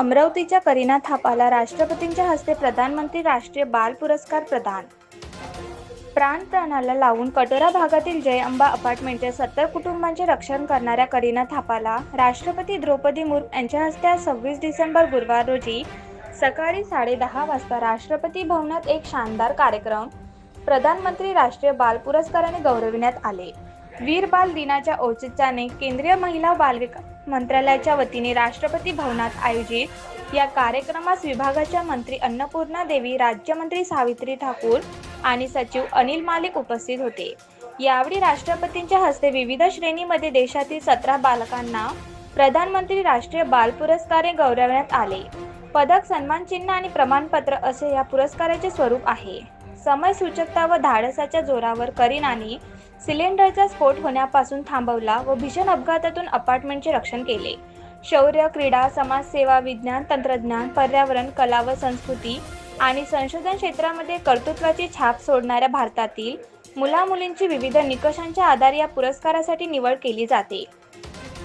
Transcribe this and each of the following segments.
अमरावतीच्या करीना थापाला राष्ट्रपतींच्या हस्ते प्रधानमंत्री राष्ट्रीय बाल पुरस्कार प्रदान. प्राण प्राणाला लावून कटोरा भागातील जय अंबा अपार्टमेंटच्या सत्तर कुटुंबांचे रक्षण करणाऱ्या करीना थापाला राष्ट्रपती द्रौपदी मुर्मू यांच्या हस्ते आज सव्वीस डिसेंबर गुरुवार रोजी सकाळी साडेदहा वाजता राष्ट्रपती भवनात एक शानदार कार्यक्रम प्रधानमंत्री राष्ट्रीय बाल पुरस्काराने गौरविण्यात आले. वीर बाल दिनाच्या औचित्याने केंद्रीय महिला बालविकास मंत्रालयाच्या वतीने राष्ट्रपती भवनात आयोजित या कार्यक्रमास विभागाच्या मंत्री अन्नपूर्णा देवी राज्यमंत्री सावित्री ठाकूर आणि सचिव अनिल मालिक उपस्थित होते. यावेळी राष्ट्रपतींच्या हस्ते विविध श्रेणीमध्ये देशातील सतरा बालकांना प्रधानमंत्री राष्ट्रीय बाल पुरस्कारे गौरवण्यात आले. पदक सन्मान चिन्ह आणि प्रमाणपत्र असे या पुरस्काराचे स्वरूप आहे. समय सूचकता व धाडसाच्या जोरावर करीनाने सिलेंडरचा स्फोट होण्यापासून थांबवला व भीषण अपघातातून अपार्टमेंटचे रक्षण केले. शौर्य क्रीडा समाजसेवा विज्ञान तंत्रज्ञान पर्यावरण कला व संस्कृती आणि संशोधन क्षेत्रामध्ये कर्तृत्वाची छाप सोडणाऱ्या भारतातील मुलामुलींची विविध निकषांच्या आधारे या पुरस्कारासाठी निवड केली जाते.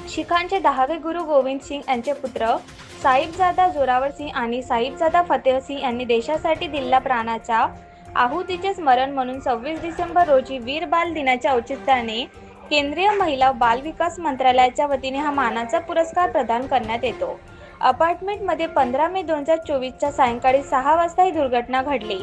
शिखांचे दहावे गुरु गोविंद सिंग यांचे पुत्र साहिबजादा जोरावर सिंग आणि साहिबजादा फतेह सिंग यांनी देशासाठी दिलेल्या प्राणाच्या आहुतीचे स्मरण म्हणून सव्वीस डिसेंबर रोजी वीर बाल दिनाच्या औचित्याने केंद्रीय महिला बाल विकास मंत्रालयाच्या वतीने हा मानाचा पुरस्कार प्रदान करण्यात येतो. अपार्टमेंटमध्ये पंधरा मे दोन हजार चोवीसच्या सायंकाळी सहा वाजता ही दुर्घटना घडली.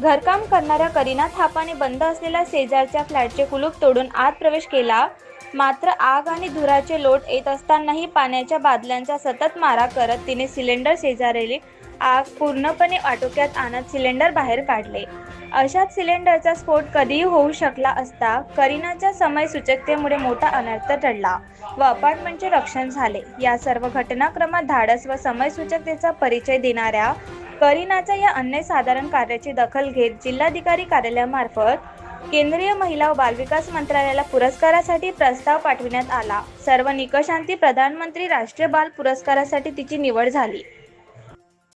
घरकाम करणाऱ्या करीना थापाने बंद असलेल्या शेजारच्या फ्लॅटचे कुलूप तोडून आत प्रवेश केला. मात्र आग आणि धुराचे लोट येत असतानाही पाण्याच्या बादल्यांचा सतत मारा करत तिने सिलेंडर शेजारेली आग पूर्णपणे आटोक्यात आणत सिलेंडर बाहेर काढले. अशात सिलेंडरचा स्फोट कधीही होऊ शकला असता करीनाच्या समय सूचकतेमुळे मोठा अनर्थ टळला व अपार्टमेंटचे रक्षण झाले. या सर्व घटनाक्रमात धाडस व समय सूचकतेचा परिचय देणाऱ्या करीनाच्या या अन्यसाधारण कार्याची दखल घेत जिल्हाधिकारी कार्यालयामार्फत केंद्रीय महिला व बालविकास मंत्रालयाला पुरस्कारासाठी प्रस्ताव पाठविण्यात आला. सर्व निकषांती प्रधानमंत्री राष्ट्रीय बाल पुरस्कारासाठी तिची निवड झाली.